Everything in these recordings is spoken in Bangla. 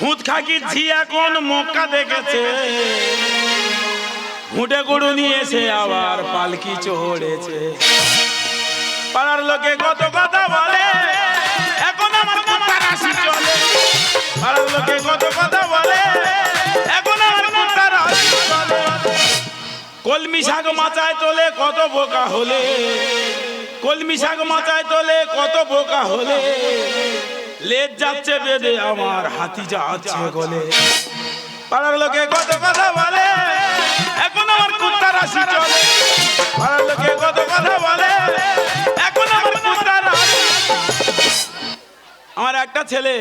খুঁত খাকি ঝি এখন মক্কা দেখেছে? ঘুঁটে গরু নিয়েছে আবার পালকি চড়েছে। পাড়ার লোকে কত কথা বলে, এখন আমার কুত্তার চলে। পাড়ার লোকে কত কথা বলে, এখন আমার কুত্তার চলে। কলমি শাক মাচায় তোলে কত বোকা হলে, কলমি শাক মাচায় তোলে কত বোকা হলে। লেজ যাচ্ছে বেদে আমার হাতি যাচ্ছে গলে। পাড়ার লোকে কত কথা বলে, এখন আমার কুত্তার হাসি চলে। পাড়ার লোকে কত কথা বলে, এখন আমার কুত্তার হাসি আমার একটা ছেলে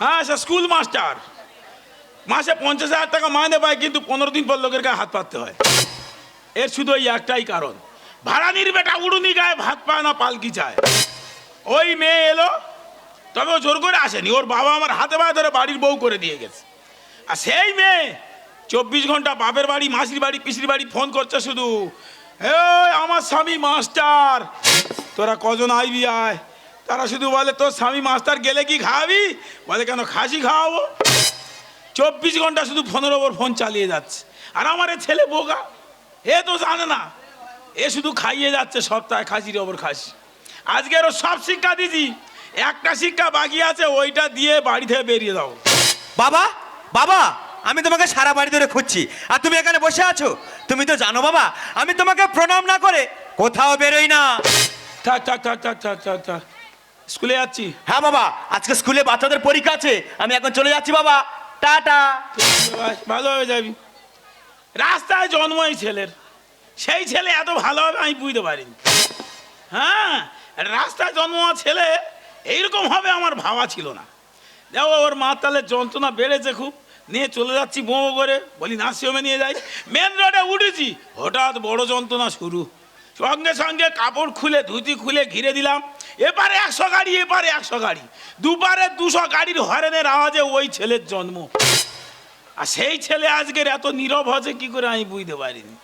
হ্যাঁ সে স্কুল মাস্টার মাসে পঞ্চাশ হাজার টাকা মাইনে পায়, কিন্তু পনেরো দিন পর লোকের গায়ে হাত পাততে হয়। এর শুধু ওই একটাই কারণ। ভাড়ানির বেটা উড়ুনি গায়ে ভাত পায় না, পালকি চায়। ওই মেয়ে এলো তবে ও জোর করে আসেনি। ওর বাবা আমার হাতে পায়ে ধরে বাড়ির বউ করে দিয়ে গেছে। আর সেই মেয়ে চব্বিশ ঘণ্টা বাপের বাড়ি, মাসির বাড়ি, পিসির বাড়ি ফোন করছে শুধু, এই, আমার স্বামী মাস্টার, তোরা কজন আইবি আয়? তারা শুধু বলে, তোর স্বামী মাস্টার গেলে কি খাওয়াবি? বলে, কেন খাসি খাওয়াবো? চব্বিশ ঘণ্টা শুধু ফোনের ওপর ফোন চালিয়ে যাচ্ছে। আর আমার এ ছেলে বোকা, এ তো জানে না। এ শুধু খাইয়ে যাচ্ছে সপ্তাহে খাসির ওপর খাসি। আজকে আরও সব শিক্ষা দিছি একটা শিক্ষা বাকি আছে ওইটা দিয়ে বাড়ি থেকে বেরিয়ে দাও বাবা বাবা আমি তোমাকে সারা বাড়ি ধরে খুঁজছি। আর তুমি এখানে বসে আছো? তুমি তো জানো বাবা আমি তোমাকে প্রণাম না করে কোথাও বেরোই না। থাক থাক থাক থাক থাক থাক থাক। স্কুলে যাচ্ছি। হ্যাঁ বাবা আজকে স্কুলে বাচ্চাদের পরীক্ষা আছে। আমি এখন চলে যাচ্ছি বাবা। টাটা। বাস, ভালোভাবে যাবি। রাস্তায় জন্ম এই ছেলের। সেই ছেলে এত ভালো হবে আমি বুঝতে পারিনি। হ্যাঁ রাস্তায় জন্ম ছেলে এইরকম হবে আমার ভাবা ছিল না। দেখো, ওর মাতালের যন্ত্রণা বেড়েছে খুব। নিয়ে চলে যাচ্ছি বোমো করে বলি নার্সিংহোমে নিয়ে যাই। মেন রোডে উঠেছি। হঠাৎ বড় যন্ত্রণা শুরু। সঙ্গে সঙ্গে কাপড় খুলে, ধুতি খুলে ঘিরে দিলাম। এপারে একশো গাড়ি, এপারে একশো গাড়ি। দুপারে দুশো গাড়ির হরেনের আওয়াজে ওই ছেলের জন্ম। আর সেই ছেলে আজকের এত নীরব হচ্ছে কি করে আমি বুঝতে পারিনি।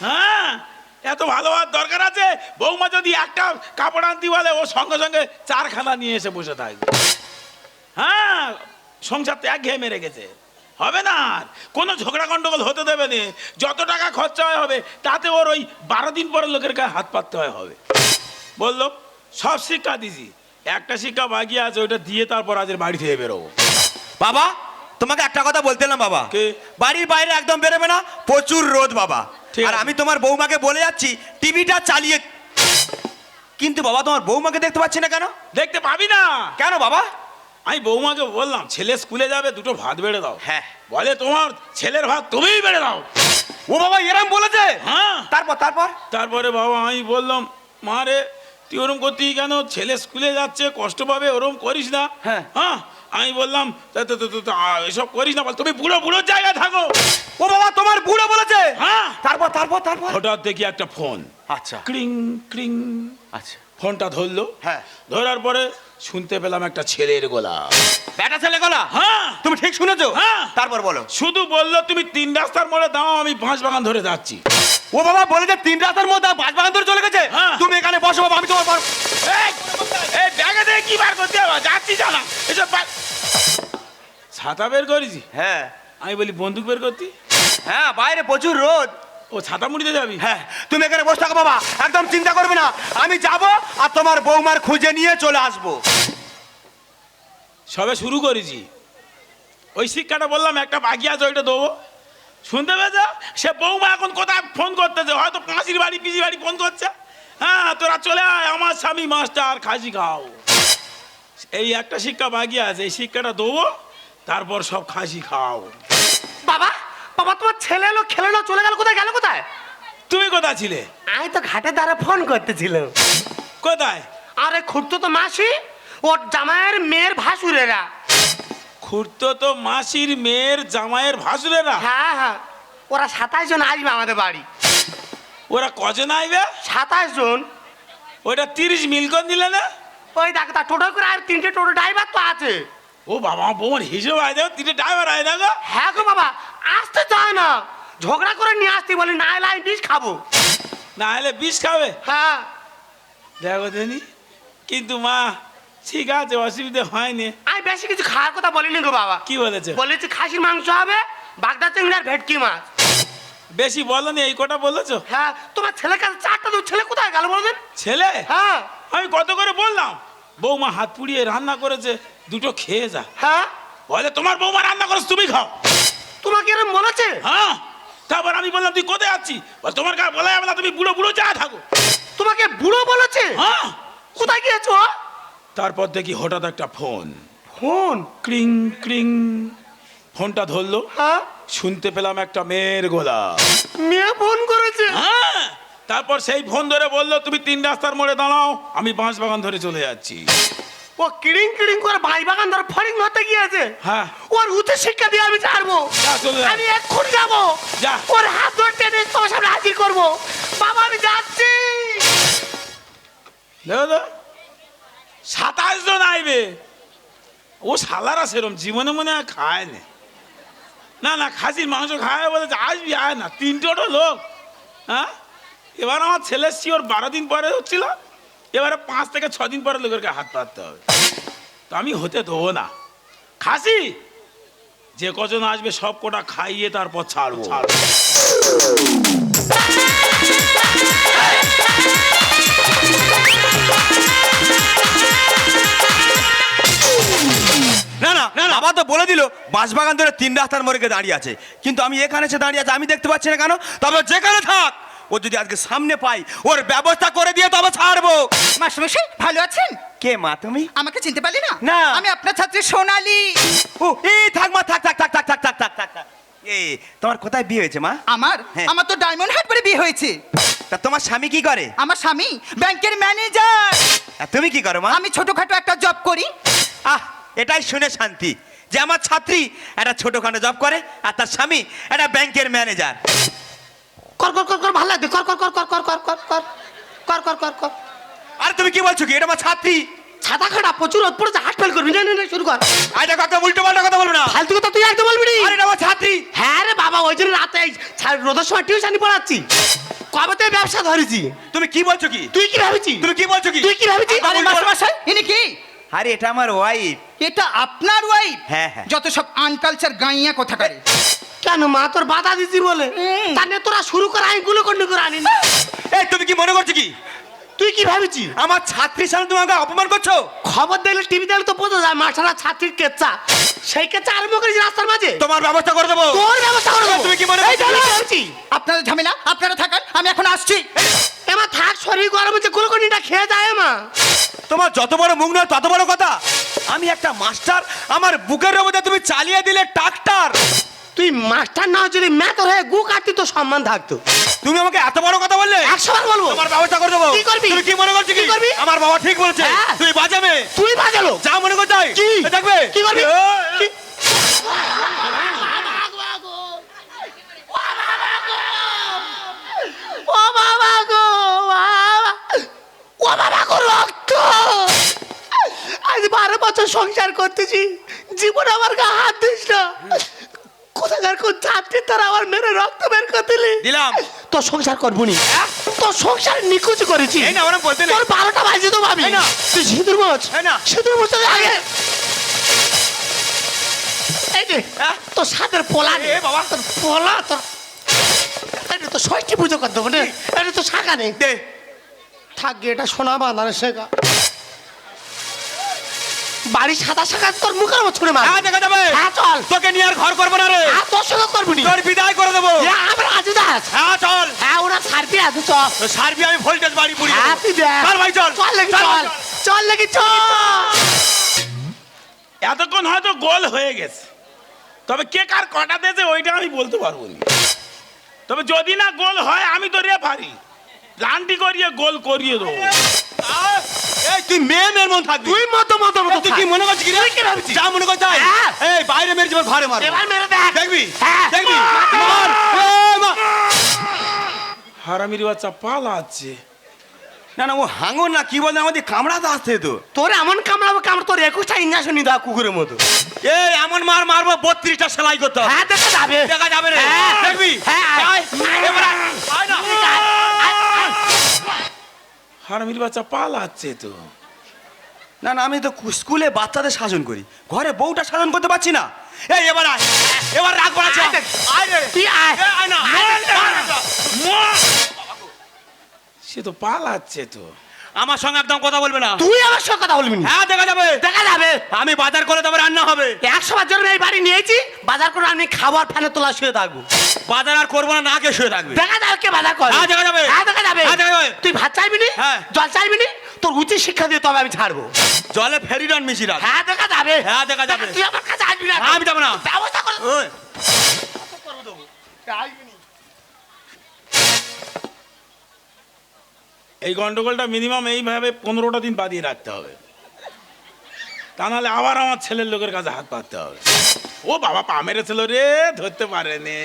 হ্যাঁ? এত ভালো হওয়ার দরকার আছে? বৌমা যদি একটা কাপড় আনতে বলে, ও সঙ্গে সঙ্গে চারখানা নিয়ে এসে বসে থাকবে। হ্যাঁ সংসার তো এক ঘেয়ে মেরে গেছে। হবে না আর। কোনো ঝগড়া গন্ডগোল হতে দেবে না। যত টাকা খরচা হয় হবে, তাতে ওর ওই বারো দিন পরে লোকের গায়ে হাত পাততে হয় হবে। বলল, সব শিক্ষা দিছি। একটা শিক্ষা বাকি আছে, ওইটা দিয়ে তারপর আজের বাড়ি থেকে বেরোবো। বাবা তোমাকে একটা কথা বলতেলাম বাবা? বাড়ির বাইরে একদম বেরোবে না প্রচুর রোদ বাবা। আর আমি তোমার বৌমাকে বলে যাচ্ছি টিভিটা চালিয়ে কিন্তু বাবা তোমার বৌমাকে দেখতে পাচ্ছি না কেন? দেখতে পাবি না। কেন বাবা? আমি বৌমাকে বললাম ছেলে স্কুলে যাবে দুটো ভাত বেড়ে দাও। হ্যাঁ। বলে তোমার ছেলের ভাত তুমিই বেড়ে দাও। ও বাবা এরম বলেছে? হ্যাঁ। তারপর তারপর? তারপরে বাবা আমি বললাম মা রে তুই ওরম করতেই কেন? ছেলে স্কুলে যাচ্ছে কষ্ট পাবে ওরম করিস না। হ্যাঁ। হ্যাঁ? আমি বললাম এসব করিস না বল তুমি বুড়ো বুড়ো জায়গায় থাকো। ও বাবা তোমার বুড়ো বলেছে? হ্যাঁ। তারপর তারপর তারপর? হঠাৎ দেখি একটা ফোন। আচ্ছা। ক্রিং ক্রিং। আচ্ছা। ফোনটা ধরলো। হ্যাঁ। ধরার পরে শুনতে পেলাম একটা ছেলের গলা। বেটা ছেলে গলা? হ্যাঁ। তুমি ঠিক শুনেছো? হ্যাঁ। তারপর বলো। শুধু বলল তুমি তিন রাস্তার মোড়ে দাও আমি বাঁশ বাগান ধরে যাচ্ছি। ও বাবা বলে যে তিন রাতের মধ্যে বাজ বাগান ধরে চলে গেছে? ছাতা বের করেছি? হ্যাঁ। আমি বলি বন্দুক বের করতি? হ্যাঁ বাইরে প্রচুর রোদ। ও ছাতা মুড়িতে যাবি? হ্যাঁ তুমি এখানে বসে থাকো বাবা একদম চিন্তা করবে না। আমি যাব আর তোমার বৌমার খুঁজে নিয়ে চলে আসব। সবে শুরু করেছি। ওই শিক্ষাটা বললাম একটা বাকি আছে ওইটা দেবো। শুনতে পেয়েছ? সে বৌমা এখন কোথায় ফোন করতেছে? হয়তো পাঁচির বাড়ি পিসির বাড়ি ফোন করছে। হ্যাঁ তোরা চলে আয় আমার স্বামী মাস্টার খাসি খাও। এই একটা শিক্ষা বাকি আছে এই শিক্ষাটা দেবো। তারপর সব খাসি খাও। বাবা বাবা তোমার ছেলে এলো খেলে এলো চলে গেল কোথায়? গেল কোথায়? তুমি কোথায় ছিলে? আমি তো ঘাটে দ্বারা ফোন করতেছিলাম কোথায়? আরে খুঁড়তো তো মাসি ওর জামাইয়ের মেয়ের ভাসুরেরা। খুঁড়তো তো মাসির মেয়ের জামাইয়ের ভাসুরেরা? হ্যাঁ হ্যাঁ ওরা সাতাশ জন আসবে আমাদের বাড়ি। ওরা কজন আইবে সাতাশ জন। ওইটা তিরিশ মিলকন দিলে না? ওই দেখ তা টোটো করে আর তিনটে টোটো ড্রাইভার তো আছে। ও বাবা বৌমার হিসেবে আয় দেখো তিনটে ড্রাইভার আয় গো হ্যাঁ গো বাবা আসতে চায় না। ঝগড়া করে নিয়ে আসতে বলি না এলে আমি বিষ খাব। না হলে বিষ খাবে? হ্যাঁ। দেখো দেনি কিন্তু মা ঠিক আছে অসুবিধা হয়নি। আমি বেশি কিছু খাওয়ার কথা বলিনি গো বাবা। কি বলেছে? বলেছি খাসির মাংস হবে বাগদা চিংড়ি আর ভেটকি মাছ। বেশি বলনি এই কটা বলেছ? হ্যাঁ তোমার ছেলে কাছে চারটা দু ছেলে কোথায় গেল বলবেন ছেলে? হ্যাঁ। আমি কত করে বললাম? বৌমা হাত পুড়িয়ে রান্না করেছে দুটো খেয়ে যা। হ্যাঁ? বলে তোমার বৌমা রান্না করেছে তুমি খাও। তোমাকে এরকম বলেছে? হ্যাঁ। তারপর আমি বললাম তুই কোথায় আছিস? বলে তোমার কাছে বলা যাবে না তুমি বুড়ো বুড়ো যা থাকো। তোমাকে বুড়ো বলেছে? হ্যাঁ। কোথায় গিয়েছো তারপর দেখি হঠাৎ একটা ফোন। ফোন? ক্রিং ক্রিং। ফোনটা ধরলো। হ্যাঁ? শুনতে পেলাম একটা মেয়ের গোলা। মেয়ে ফোন করেছে। হ্যাঁ। তারপর সেই ফোন ধরে বলল তুমি তিন রাস্তার মোড়ে দাঁড়াও আমি বাঁশ বাগান ধরে চলে যাচ্ছি। ও কিড়িং কিড়িং করে ভাই বাগান ধরে ফরিং হতে গিয়েছে। হ্যাঁ। ওর উচ্চ শিক্ষা দিয়ে আমি ছাড়বো। আমি এক্ষুনি যাব। যা। ওর হাত ধরতে এনে তোমার সামনে হাজির করব। বাবা আমি যাচ্ছি। সাতাশ জন আইবে। ও শালারা সেরম জীবনে মনে হয় খায় না। না না খাসির মাংস খায় বলেছে আসবি আয় না তিনটেটা লোক। হ্যাঁ? এবার আমার ছেলে শিওর বারো দিন পরে হচ্ছিল এবারে পাঁচ থেকে ছ দিন পরে লোকের হাত পাততে হবে। তো আমি হতে দেবো না। খাসি? যে কজন আসবে সব কোটা খাইয়ে তারপর ছাড়বো। ছাড়বো। না না না বাবা তো বলে দিল বাঁশবাগান ধরে তিন রাস্তার মোড়ে দাঁড়িয়ে আছে। কিন্তু আমি এখানে এসে দাঁড়িয়ে আছে আমি দেখতে পাচ্ছি না কেন? তবে যেখানে থাক ও যদি আজকে সামনে পাই ওর ব্যবস্থা করে দিয়ে তবে ছাড়বো। মাস্টারমশাই ভালো আছেন? কে মা তুমি? আমাকে চিনতে পারলি না? না। আমি আপনার ছাত্রী সোনালি। ও এই থাক মা থাক থাক থাক থাক থাক থাক থাক থাক থাক। এই তোমার কোথায় বিয়ে হয়েছে মা? আমার? হ্যাঁ। আমার তো ডায়মন্ড হারবারে বিয়ে হয়েছে। তা তোমার স্বামী কি করে? আমার স্বামী ব্যাংকের ম্যানেজার। আর তুমি কি করো মা? আমি ছোটখাটো একটা জব করি। আহ এটাই শুনে শান্তি। যে আমার ছাত্রী একটা ছোটখাটো জব করে আর তার স্বামী একটা ব্যাংকের ম্যানেজার। কর কর কর কর ভালো লাগবে কর কর কর কর কর কর কর কর কর কর কর কর আর তুমি কি বলছো কি এটা আমার ছাত্রী ছাতা খাটা প্রচুর রোদ পড়েছে হাট ফেল করবি না না না, শুরু কর আর এটা কাকা উল্টো পাল্টা কথা বলব না ফালতু কথা তুই একদম বলবি নি আর আমার ছাত্রী হ্যাঁ রে বাবা ওই জন্য রাতে রোদের সময় টিউশনি পড়াচ্ছি কবে থেকে ব্যবসা ধরেছি তুমি কি বলছো কি তুই কি ভাবিছি তুমি কি বলছো কি তুই কি ভাবিছি আরে মাস্টারমশাই ইনি কি আরে এটা আমার ওয়াইফ এটা আপনার ওয়াইফ হ্যাঁ, হ্যাঁ। যত সব আনকালচার গাইয়া কথা করে কেন মা তোর বাধা দিছি বলে? তাহলে তোরা শুরু কর আমি গুলো কন্ডি করে আনি না। এই তুমি কি মনে করছ কি? তুই কি ভাবিছি? আমার ছাত্রীর সামনে তুমি আমাকে অপমান করছ? খবর দিলে টিভি দেখলে তো বোঝা যায় মাঠারা ছাত্রীর কেচ্চা সেই কেচ্চা আরম্ভ করেছি রাস্তার মাঝে। তোমার ব্যবস্থা করে দেবো। তোর ব্যবস্থা করে দেবো। তুমি কি মনে করছ? ভাবছি। আপনাদের ঝামেলা আপনারা থাকান আমি এখন আসছি। এবার থাক শরীর গরম হচ্ছে গুলোকন্ডিটা খেয়ে যায় মা। তোমার যত বড় মুখ নয় তত বড় কথা। আমি একটা মাস্টার আমার বুকের মধ্যে তুমি চালিয়ে দিলে ট্রাক্টর তুই মাস্টার না যদি ম্যাথর হয়ে গু কাটতি তো সম্মান থাকতো। তুমি আমাকে এত বড় কথা বললে? একশো বার বলব। তোমার ব্যবস্থা করে দেবো। কি করবি? তুমি কি মনে করছ কি? করবি? আমার বাবা ঠিক বলেছে। হ্যাঁ। তুই বাজাবে। তুই বাজালো। যা মনে করতে হয়। কি? দেখবে। কি করবি? ও বাবা গো বাবা। ও বাবা গো রক্ত। আজ বারো বছর সংসার করতেছি। জীবন আমার গা হাত দিস না। কোথাকার কোন ছাত্রী তারা আমার মেরে রক্ত বের করে দিলি? দিলাম। তোর সংসার করব নি। তোর সংসার নিখুঁজ করেছি। এই না ওরম বলতে নেই। তোর বারোটা বাজে তো ভাবি। এই না। তুই সিঁদুর মোচ এই না। সিঁদুর মোচ আগে। এই যে হ্যাঁ? তোর সাথের পোলা এ বাবা। তোর পোলা তোর যে তোর ষষ্ঠী পুজো করতে হবে রে এটা তো শাখা নেই দে। থাক গে, এটা সোনা বাঁধানো শেখা। বাড়ি সাদা শাখা তোর মুখের উপর ছুড়ে মার হ্যাঁ দেখা যাবে। হ্যাঁ চল। তোকে নিয়ে আর ঘর করব না রে। হ্যাঁ তোর সঙ্গে করবি নি। তোর বিদায় করে দেবো। আমরা আজু দাস হ্যাঁ চল। হ্যাঁ ওরা সারবি আজু চল সারবি আমি ভোল্টেজ বাড়ি পুড়ি হ্যাঁ তুই দেখ। চল ভাই চল। চল লেগে চল, চল। লেগে চল। এতক্ষণ হয়তো গোল হয়ে গেছে। তবে কে কার কটা দিয়েছে ওইটা আমি বলতে পারব না। তবে যদি না গোল হয় আমি তো রেফারি প্লান্টি করিয়ে গোল করিয়ে দেবো। এই তুই মেয়ে মেয়ের মন থাকবি। তুই মতো মতো মতো তুই কি মনে করছিস কি রে? ভাবছিস? যা মনে করছিস হ্যাঁ। এই বাইরে মেরে যাবে ঘরে মারবো। এবার মেরে দেখ। দেখবি? হ্যাঁ। দেখবি? মার। মার হারামির বাচ্চা পালা আছে। না না ও হাঙর না কি বলে আমাদের কামড়াতে আসছে তো। তোর এমন কামড়াবো কামড় তোর একুশটা ইঞ্জেকশন দাও কুকুরের মতো। এই এমন মার মারবো বত্রিশটা সেলাই করতে হবে। হ্যাঁ দেখা যাবে। দেখা যাবে রে। হ্যাঁ। দেখবি? হ্যাঁ। হারমিল বাচ্চা পালাচ্ছে তো। না না আমি তো স্কুলে বাচ্চাদের শাসন করি। ঘরে বউটা শাসন করতে পারছি না। এই এবার আয়। এবার রাগ করাচ্ছে সে তো পালাচ্ছে তো। আমার সঙ্গে একদম কথা বলবে না। তুই আমার সঙ্গে কথা বলবি না। হ্যাঁ দেখা যাবে। দেখা যাবে। আমি বাজার করে তবে রান্না হবে। একশো বার জন্য এই বাড়ি নিয়েছি বাজার করে আমি খাবার ফ্যানে তোলা শুয়ে থাকব। বাজার আর করব না না কে শুয়ে থাকবে। দেখা যাবে কে বাজার করে। হ্যাঁ, দেখা যাবে। হ্যাঁ দেখা যাবে। হ্যাঁ, দেখা যাবে। তুই ভাত চাইবি নি? হ্যাঁ। জল চাইবি নি? তোর উচিত শিক্ষা দিয়ে তবে আমি ছাড়বো। জলে ফেরি ডান মিশি রাখ। হ্যাঁ দেখা যাবে। হ্যাঁ, দেখা যাবে। তুই আমার কাছে আসবি না। হ্যাঁ, আমি যাব না। ব্যবস্থা করে ওই, এই গন্ডগোলটা মিনিমাম এইভাবে পনেরোটা দিন বাদিয়ে রাখতে হবে। তা নাহলে আবার আমার ছেলের লোকের কাছে হাত পাততে হবে। ও বাবা, পা মেরেছিল রে, ধরতে পারে নে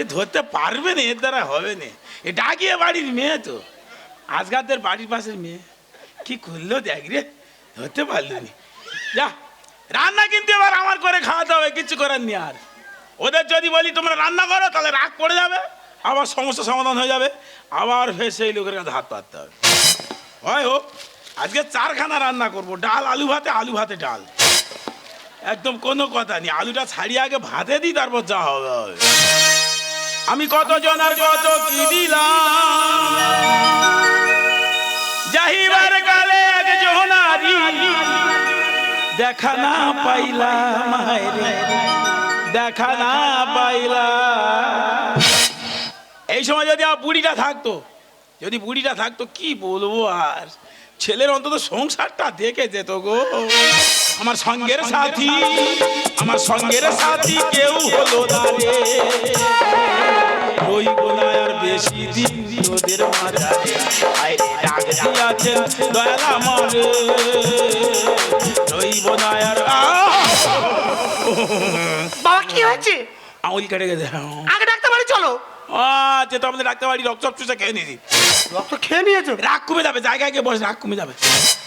এ ধরতে পারবে না এর দ্বারা হবে না এ ডাকিয়ে বাড়ির মেয়ে তো। আজকালদের বাড়ির পাশের মেয়ে। কি করল দেখ রে, ধরতে পারল নি। যা, রান্না কিন্তু এবার আমার করে খাওয়াতে হবে, কিছু করার নেই আর। ওদের যদি বলি তোমরা রান্না করো, তাহলে রাগ পড়ে যাবে। আবার সমস্যা সমাধান হয়ে যাবে। আবার ফের সেই লোকের কাছে হাত পাততে হবে। হয় হোক, আজকে চারখানা রান্না করব। ডাল, আলু ভাতে আলু ভাতে ডাল। একদম কোনো কথা নেই। আলুটা ছাড়িয়ে আগে ভাতে দিই, তারপর যা হবে হবে। আমি কত জনার কত কি দিলাম? কালে দেখা না পাইলাম দেখা না পাইলাম। এই সময় যদি আমার বুড়িটা থাকতো যদি বুড়িটা থাকতো কি বলব আর? ছেলের অন্তত সংসারটা দেখে যেত গো। আমার সঙ্গের সাথী আমার সঙ্গের সাথী কেউ হলো আর বেশি দিন ওদের মাঝারে। ডাক দিয়াছেন দয়াল আমারে রইব না আর বাবা কি হয়েছে? আঙুল কেটে গেছে। আগে ডাক্তার বাড়ি চলো। আচ্ছা তো আমাদের ডাক্তার বাড়ি রক্ত চুষে খেয়ে নিয়েছি। রক্ত খেয়ে নিয়েছো? রাগ কমে যাবে জায়গায় গিয়ে বসে রাগ কমে যাবে।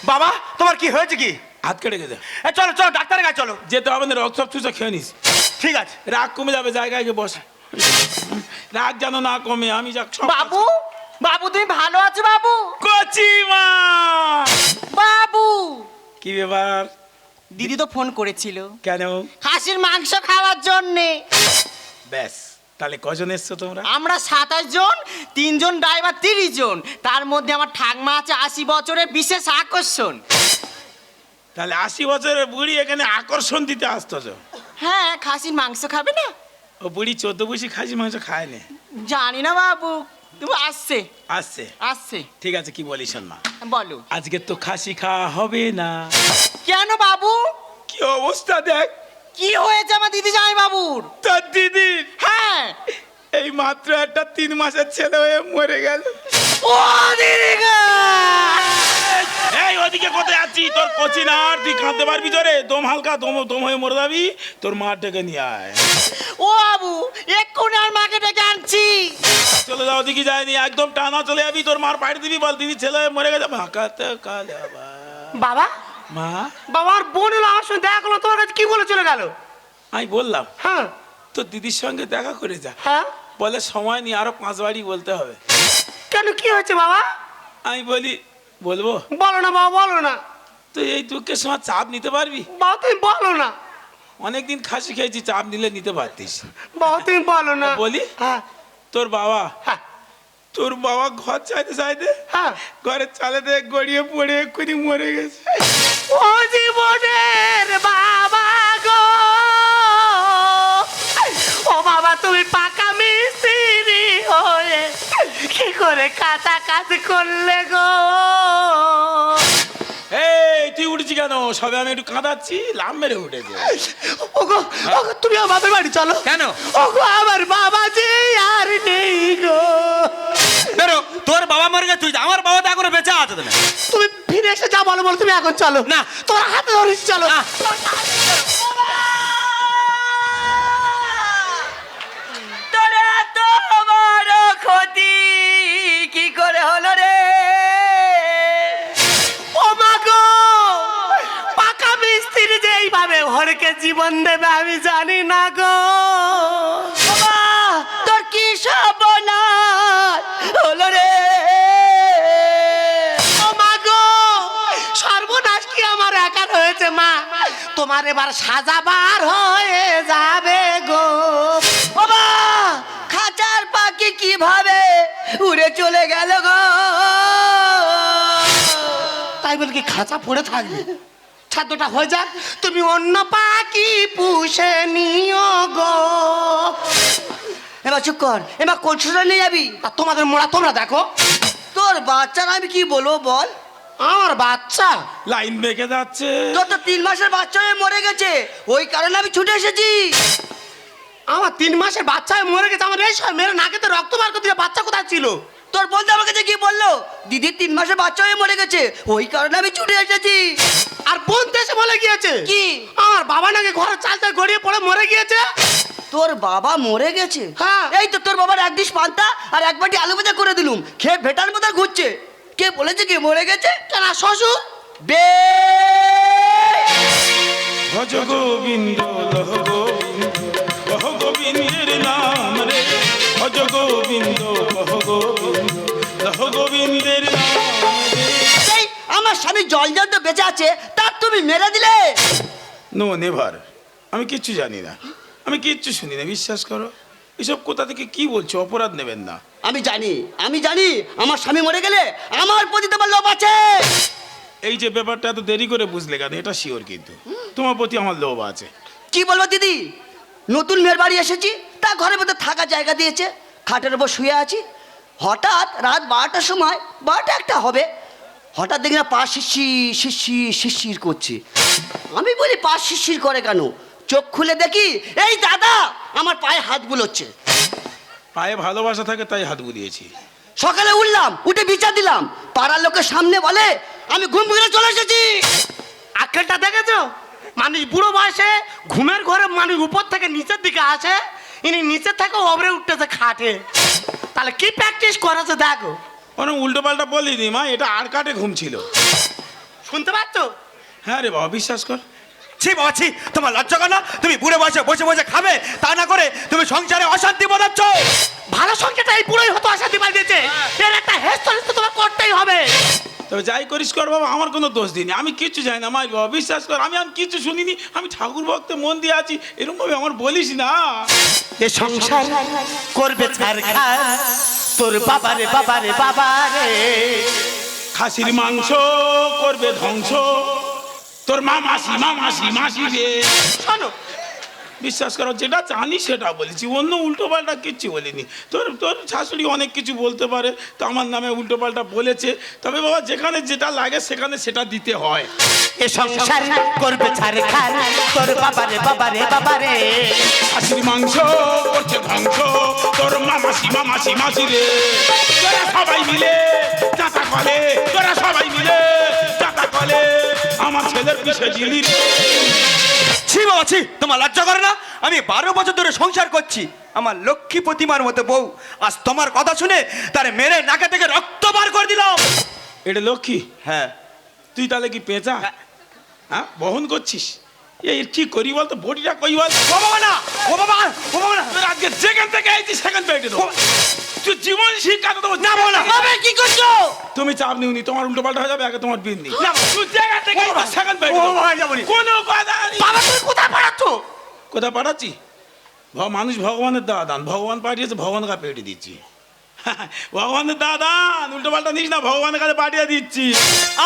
বাবা তোমার কি হয়েছে কি? হাত কেটে গেছে। এ, চলো চলো ডাক্তারের কাছে চলো। যেতে হবে না রক্ত চুষে খেয়ে নিস ঠিক আছে। রাগ কমে যাবে জায়গায় গিয়ে বসে। রাগ যেন না কমে আমি যাক বাবু বাবু তুমি ভালো আছো বাবু? কচি মা। বাবু! কি ব্যাপার? দিদি তো ফোন করেছিল। কেন? খাসির মাংস খাওয়ার জন্যে। ব্যাস। তাহলে কজন এসছো তোমরা? আমরা সাতাশ জন তিনজন ড্রাইভার তিরিশ জন। তার মধ্যে আমার ঠাকমা আছে আশি বছরের বিশেষ আকর্ষণ। তাহলে আশি বছরের বুড়ি এখানে আকর্ষণ দিতে আসতেছ হ্যাঁ খাসির মাংস খাবে না? ও বুড়ি চোদ্দ বসি খাসি মাংস খায় না। জানি না বাবু তুমি আসছে। আসছে। আসছে। ঠিক আছে কি বলিস মা বলো। আজকে তো খাসি খাওয়া হবে না। কেন বাবু? কি অবস্থা দেখ? কি হয়েছে আমার দিদি জামাই বাবুর তোর দিদি? হ্যাঁ। এই মাত্র একটা তিন মাসের ছেলে হয়ে মরে গেল। ও দিদি! এই ওদিকে কোথায় আছি? তোর কচি না আর তুই কাঁদতে পারবি তোরে দম হালকা দম দম হয়ে মরে যাবি। তোর মা ডেকে নিয়ে আয়। ও বাবু এক্ষুনি আর মাকে ডেকে আনছি। চলে যাও ওদিকে যায়নি। একদম টানা চলে যাবি তোর মার পাড়ি দিবি বল দিদি ছেলে হয়ে মরে গেছে। মাকাতে কালে আবার। বাবা মা? বাবার বোন এলো আমার সঙ্গে দেখা করল তোমার কাছে কি বলে চলে গেল? আমি বললাম হ্যাঁ। তোর দিদির সঙ্গে দেখা করে যা। হ্যাঁ। বলে সময় নিয়ে আরও পাঁচ বাড়ি বলতে হবে। কেন কি হয়েছে বাবা? আমি বলি বলব? বলো না বাবা বলো না। তো এই দুঃখের সময় চাপ নিতে পারবি? বাবা তুমি বলো না। অনেকদিন খাসি খেয়েছি চাপ নিলে নিতে পারতিস। বাবা তুমি বলো না। বলি? হ্যাঁ। তোর বাবা? হ্যাঁ। তোর বাবা ঘর চাইতে চাইতে হ্যাঁ। ঘরের চালেতে গড়িয়ে পড়ে এক্ষুনি মরে গেছে। ও বাবা গো। বাবা, তুমি পাকা মিস্ত্রি হয়ে কি করে কাটা কাজ করলে গো? তুই উঠেছি কেন? সবে আমি একটু কাঁদাচ্ছি লাভ মেরে উঠেছে। ওগো ওগো তুমি আমার বাপের বাড়ি চলো। কেন? ওগো আমার বাবা যে আর নেই গো। বেরো তোর বাবা মরে গেছে তুই আমার বাবা তো এখনও বেঁচে আছে তো না তুমি ফিরে এসে যা বলো বলো তুমি এখন চলো। না। তোমার হাতে ধরিস চলো। না। তোর এত বড় ক্ষতি কি করে হলো রে? জীবন দেবে আমি জানি না গো। তোর কি সর্বনাশ হলো রে? মা গো আমার এক তোমার এবার সাজাবার হয়ে যাবে গো। বাবা, খাঁচার পাখি কীভাবে উড়ে চলে গেল গো? তাই বলে কি খাঁচা পড়ে থাকবে? ছাদ্যটা হয়ে যাক তুমি অন্য পাখি পুষে নিও গো। এবার চুপ কর এবার কলসুটা নিয়ে যাবি। আর তোমাদের মোড়া তোমরা দেখো। তোর বাচ্চারা আমি কি বলব বল? আমার বাচ্চা? লাইন বেঁকে যাচ্ছে। তোর তো তিন মাসের বাচ্চা হয়ে মরে গেছে। ওই কারণে আমি ছুটে এসেছি। আমার তিন মাসের বাচ্চা হয়ে মরে গেছে আমার এই মেরে মেরে নাকেতে রক্ত বার করে বাচ্চা কোথায় ছিল? তোর বলতে আমাকে যে কি বলল? দিদির তিন মাসে বাচ্চা হয়ে মরে গেছে। ওই কারণে আমি ছুটে এসেছি। আর বোন দেশে বলে গিয়েছে। কি? আমার বাবা নাকি ঘরের চালটা গড়িয়ে পড়ে মরে গিয়েছে। তোর বাবা মরে গেছে? হ্যাঁ। এই তো তোর বাবার এক ডিশ পান্তা আর এক বাটি আলু ভাজা করে দিলুম। খেয়ে ভেটার মতো ঘুরছে। কে বলেছে কি মরে গেছে? কেন শ্বশুর। বে ভজ গোবিন্দ লহ গোবিন্দ কহ গোবিন্দের নাম রে। ভজ গোবিন্দ গোবিন্দের নাম আমার স্বামী জল জল তো বেঁচে আছে তার তুমি মেরে দিলে? No never. আমি কিচ্ছু জানি না। আমি কিচ্ছু শুনি না বিশ্বাস করো। এসব কোথা থেকে কি বলছো? অপরাধ নেবেন না। আমি জানি আমি জানি আমার স্বামী মরে গেলে আমার প্রতি তোমার লোভ আছে। এই যে ব্যাপারটা এত দেরি করে বুঝলে কেন? এটা শিওর কিন্তু। তোমার প্রতি আমার লোভ আছে। কি বলব দিদি? নতুন মেয়ের বাড়ি এসেছি তা ঘরের মধ্যে থাকার জায়গা দিয়েছে খাটের উপর শুয়ে আছি হঠাৎ রাত বারোটার সময় বারোটা একটা হবে হঠাৎ দেখি না পা শিশির শিশির শিশির করছে। আমি বলি পা শিশির করে কেন? চোখ খুলে দেখি এই দাদা আমার পায়ে হাত বুলোচ্ছে। পায়ে ভালোবাসা থাকে তাই হাত বুলিয়েছি। সকালে উঠলাম উঠে বিচার দিলাম। পাড়ার লোকের সামনে বলে আমি ঘুম ঘুরে চলে এসেছি। আকেলটা দেখেছ? মানুষ বুড়ো বয়সে ঘুমের ঘরে মানুষ উপর থেকে নিচের দিকে আসে ইনি নিচের থেকে ওপরে উঠতেছে খাটে। তাহলে কি প্র্যাকটিস করেছে দেখো। মানে উল্টো পাল্টা বলিনি মা এটা আর কাটে ঘুম ছিল। শুনতে পাচ্ছ? হ্যাঁ রে বাবা বিশ্বাস কর। ছি বাবা ছি তোমার লজ্জা কেন তুমি বুড়ে বসে বসে বসে খাবে তা না করে তুমি সংসারে অশান্তি বানাচ্ছ ভালো সংখ্যাটা এই বুড়োই হতো আশাদি পাল দিয়েছে। এর একটা হেস্ত হেস্ত তোমার করতেই হবে। তবে যাই করিস কর বাবা আমার কোনো দোষ দিইনি। আমি কিচ্ছু জানি না মাই বাবা বিশ্বাস কর আমি আমি কিছু শুনিনি। আমি ঠাকুর ভক্তে মন দিয়ে আছি এরকম ভাবে আমার বলিস না। এ সংসার করবে তোর বাবারে বাবারে বাবারে। খাসির মাংস করবে ধ্বংস। তোর মা মাসি মা মাসি মাসি রে। শোনো বিশ্বাস করো যেটা জানি সেটা বলেছি। অন্য উল্টো পাল্টা কিচ্ছু বলিনি। তোর তোর শাশুড়ি অনেক কিছু বলতে পারে তো আমার নামে উল্টো পাল্টা বলেছে। তবে বাবা যেখানে যেটা লাগে সেখানে সেটা দিতে হয়। এ সংসার করবে ছারখার তোর বাবারে বাবারে বাবারে। খাসির মাংস করছে ধ্বংস তোর মা মাসি মা মাসি মাসি রে। তোরা সবাই মিলে চাতা কলে তোরা সবাই মিলে আমার ছেলের পিছে রে। ছি বাবা ছি তোমার লজ্জা করে না? আমি বারো বছর ধরে সংসার করছি। আমার লক্ষ্মী প্রতিমার মতো বউ। আজ তোমার কথা শুনে তার মেরে নাকে থেকে রক্ত বার করে দিলাম। এটা লক্ষ্মী? হ্যাঁ। তুই তাহলে কি পেঁচা? হ্যাঁ। বহন করছিস? এই কি করি বলতো? বডিটা কই বল? ও বাবা না! ও বাবা ও বাবা না! আজকে যেখান থেকে আইছি সেখান পেটে দেবো জীবন শিক্ষা তো না বলো। না বাবা কি করছ? তুমি চাপ নিওনি তোমার উল্টো পাল্টা হয়ে যাবে আগে তোমার বিন নেই। তুই যেখান থেকে সেখান পেটে ও দেবো। বাবা যাব নি। কোনো কথা নেই। বাবা তুমি কোথায় পাঠাচ্ছ কোথায় পাঠাচ্ছি মানুষ ভগবানের দাদান। ভগবান পাঠিয়েছে ভগবানের কাছে পেটে দিচ্ছি। ভগবানের দাদান উল্টো পাল্টা নিস না ভগবানের কাছে পাঠিয়ে দিচ্ছি।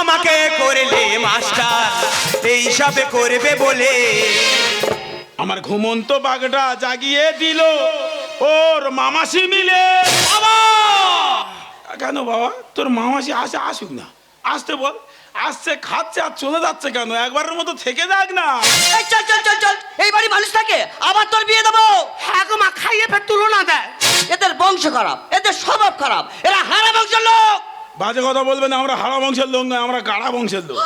আমাকে করলে মাস্টার এইসবে করবে বলে। আমার ঘুমন্ত বাঘটা জাগিয়ে দিল। ওর মামাসি মিলে। বাবা! কেন বাবা? তোর মামাসি আসে আসুক না। আসতে বল। আসছে খাচ্ছে আর চলে যাচ্ছে কেন? একবারের মতো থেকে যাক না। এই চল চল চল চল। এই বাড়ি মানুষ থাকে। আবার তোর বিয়ে দেবো। হ্যাঁ গো মা খাইয়ে ফের তুলনা দেয়। এদের বংশ খারাপ এদের স্বভাব খারাপ। এরা হারা বংশের লোক। বাজে কথা বলবেন আমরা হারা বংশের লোক নয় আমরা গাড়া বংশের লোক।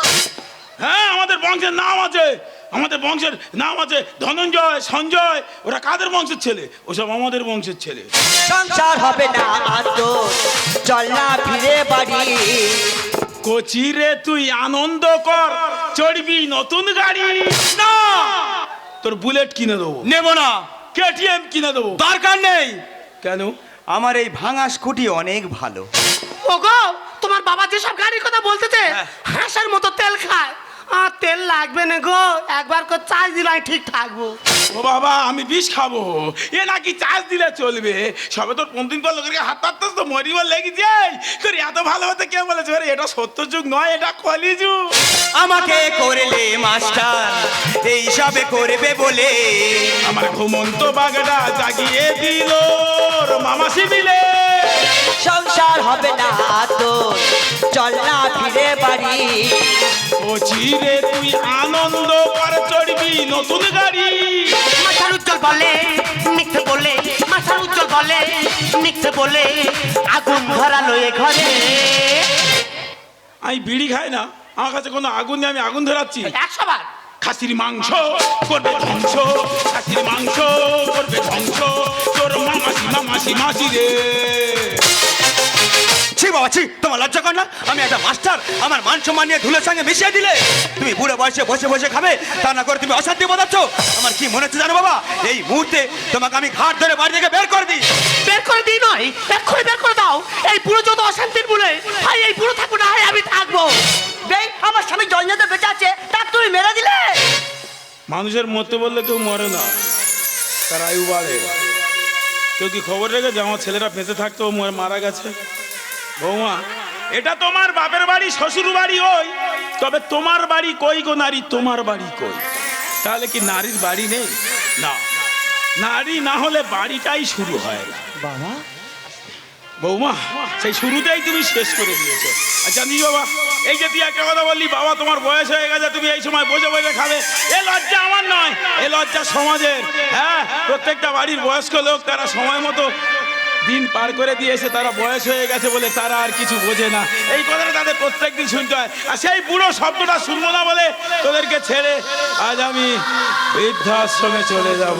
হ্যাঁ আমাদের বংশের নাম আছে। আমাদের বংশের নাম আছে ধনঞ্জয় সঞ্জয়। ওরা কাদের বংশের ছেলে? ওসব আমাদের বংশের ছেলে। সংসার হবে না আর চল না ফিরে বাড়ি। কচিরে তুই আনন্দ কর। চড়বি নতুন গাড়ি। না! তোর বুলেট কিনে দেবো। নেব না। কেটিএম কিনে দেবো। দরকার নেই। কেন? আমার এই ভাঙা স্কুটি অনেক ভালো। ওগো তোমার বাবা যেসব গাড়ির কথা বলতেছে হ্যাঁ। হাঁসের মতো তেল খায়। আর তেল লাগবে না গো একবার করে চার্জ দিলে আমি ঠিক থাকব। ও বাবা আমি বিষ খাব। এ নাকি চার্জ দিলে চলবে? সবে তোর পনেরো দিন পর লোকের হাত পাততে তো মরিবার লেগেছে। তোর এত ভালো হতে কে বলেছে? আরে এটা সত্য যুগ নয় এটা কলি যুগ। আমাকে করলে মাস্টার এই সবে করবে বলে। আমার ঘুমন্ত বাগড়া জাগিয়ে দিল মামাসি দিলে সংসার হবে না তোর চল না ফিরে বাড়ি। ও চিরে তুই আনন্দ কর চড়বি নতুন গাড়ি। মাথার উজ্জ্বল বলে মিথ্যে বলে মাথার উজ্জ্বল বলে মিথ্যে বলে আগুন ধরালো এ ঘরে। আমি বিড়ি খাই না আমার কাছে কোনো আগুন নেই আমি আগুন ধরাচ্ছি। একশো বার। খাসির মাংস করবে ধ্বংস খাসির মাংস করবে ধ্বংস। তোর মামাসি মামাসি মাসি রে। বাবা ছি তোমার লজ্জা কর না। আমি একটা মাস্টার আমার মান সম্মান নিয়ে ধুলের সঙ্গে মিশিয়ে দিলে। তুমি বুড়ো বয়সে বসে বসে খাবে তা না করে তুমি অশান্তি বোঝাচ্ছ আমার কি মনে হচ্ছে জানো বাবা? এই মুহূর্তে তোমাকে আমি ঘাট ধরে বাড়ি থেকে বের করে দিই। বের করে দিই নয় এক্ষুনি বের করে দাও। এই পুরো যত অশান্তির বলে ভাই এই পুরো থাকব না আমি থাকব। বেই আমার স্বামী জল নিতে বেঁচে আছে তার তুমি মেরে দিলে। মানুষের মরতে বললে কেউ মরে না তার আয়ু বাড়ে। কেউ কি খবর রেখেছে? আমার ছেলেরা বেঁচে থাকতো ও মরে- মারা গেছে। বৌমা এটা তোমার বাপের বাড়ি শ্বশুর বাড়ি ওই। তবে তোমার বাড়ি কই গো নারী? তোমার বাড়ি কই? তাহলে কি নারীর বাড়ি নেই? না। নারী না হলে বাড়িটাই শুরু হয় না। বাবা। বৌমা সেই শুরুতেই তুমি শেষ করে দিয়েছ। আচ্ছা নি বাবা এই যে তুই একটা কথা বললি বাবা তোমার বয়স হয়ে গেছে তুমি এই সময় বসে বসে খাবে। এ লজ্জা আমার নয় এ লজ্জা সমাজের। হ্যাঁ প্রত্যেকটা বাড়ির বয়স্ক লোক তারা সময় মতো দিন পার করে দিয়েছে তারা বয়স হয়ে গেছে বলে তারা আর কিছু বোঝে না। এই কথাটা তাদের প্রত্যেক দিন শুনতে হয়। আর সেই বুড়ো শব্দটা শুনব না বলে তোদেরকে ছেড়ে আজ আমি বৃদ্ধাশ্রমে চলে যাব।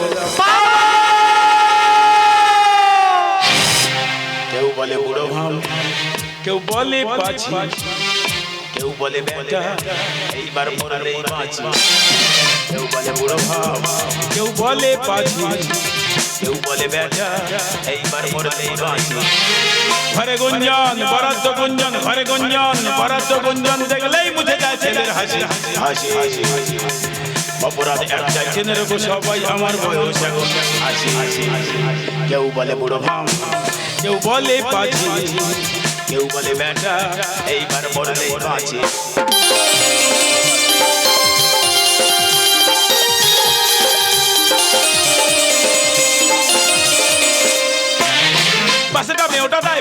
কেউ বলে বুড়ো ভাম কেউ বলে পাছি কেউ বলে বেটা এইবার মরলেই বাঁচি। কেউ বলে বুড়ো ভাম কেউ বলে পাছি কেউ বলে বেটা এইবার মরলেই বাঁচি ঘরে গুঞ্জন বরাদ্দ গুঞ্জন ঘরে গুঞ্জন বরাদ্দ গুঞ্জন দেখলেই মুছে যায় ছেলের হাসি। হাসি হাসি অপরাধ একটাই রেখো সবাই আমার বয়স এখন হাসি হাসি কেউ বলে বুড়ো ভাম। কেউ বলে পাছি কেউ বলে বেটা এইবার মরলেই বাঁচি।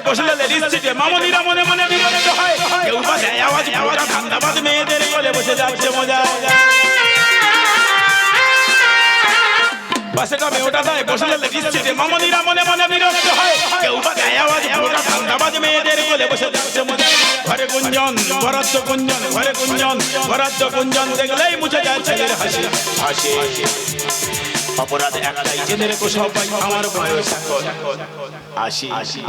বসলে লেডিস সিটে মামনিরা মনে মনে বিরক্ত হয়। কেউ বা দেয় আওয়াজ বুড়োটা ধান্দাবাজ মেয়েদের কোলে বসে যাচ্ছে মজা। বাসেটা মেয়েটা দেয়, বসলে লেডিস সিটে মামনিরা মনে মনে বিরক্ত হয়। কেউ বা দেয় আওয়াজ বুড়োটা ধান্দাবাজ মেয়েদের কোলে বসে যাচ্ছে মজা। ঘরে গুঞ্জন, বরাদ্দ গুঞ্জন, ঘরে গুঞ্জন, বরাদ্দ গুঞ্জন দেখলেই মুছে যায় ছেলের হাসি। হাসি। অপরাধ একটাই জেনে রেখো সবাই আমার বয়স এখন। আশি। আশি।